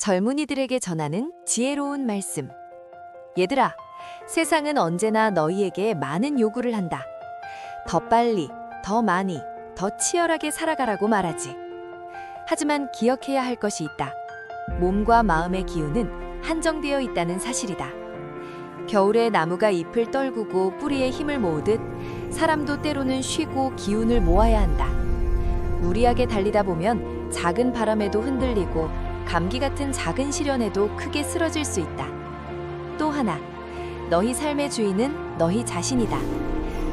젊은이들에게 전하는 지혜로운 말씀. 얘들아, 세상은 언제나 너희에게 많은 요구를 한다. 더 빨리, 더 많이, 더 치열하게 살아가라고 말하지. 하지만 기억해야 할 것이 있다. 몸과 마음의 기운은 한정되어 있다는 사실이다. 겨울에 나무가 잎을 떨구고 뿌리에 힘을 모으듯 사람도 때로는 쉬고 기운을 모아야 한다. 무리하게 달리다 보면 작은 바람에도 흔들리고 감기 같은 작은 시련에도 크게 쓰러질 수 있다. 또 하나, 너희 삶의 주인은 너희 자신이다.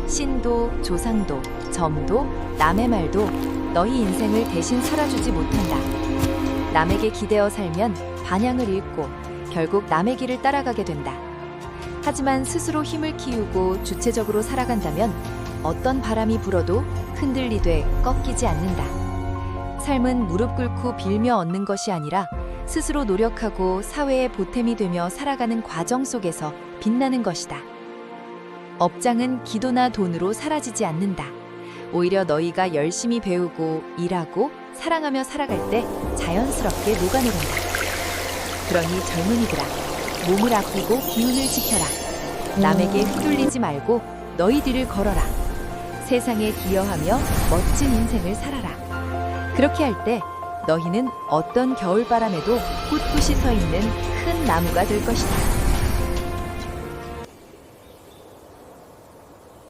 신도, 조상도, 점도, 남의 말도 너희 인생을 대신 살아주지 못한다. 남에게 기대어 살면 반향을 잃고 결국 남의 길을 따라가게 된다. 하지만 스스로 힘을 키우고 주체적으로 살아간다면 어떤 바람이 불어도 흔들리되 꺾이지 않는다. 삶은 무릎 꿇고 빌며 얻는 것이 아니라 스스로 노력하고 사회의 보탬이 되며 살아가는 과정 속에서 빛나는 것이다. 업장은 기도나 돈으로 사라지지 않는다. 오히려 너희가 열심히 배우고 일하고 사랑하며 살아갈 때 자연스럽게 녹아내린다. 그러니 젊은이들아, 몸을 아끼고 기운을 지켜라. 남에게 휘둘리지 말고 너희 뒤를 걸어라. 세상에 기여하며 멋진 인생을 살아라. 그렇게 할 때 너희는 어떤 겨울바람에도 꿋꿋이 서 있는 큰 나무가 될 것이다.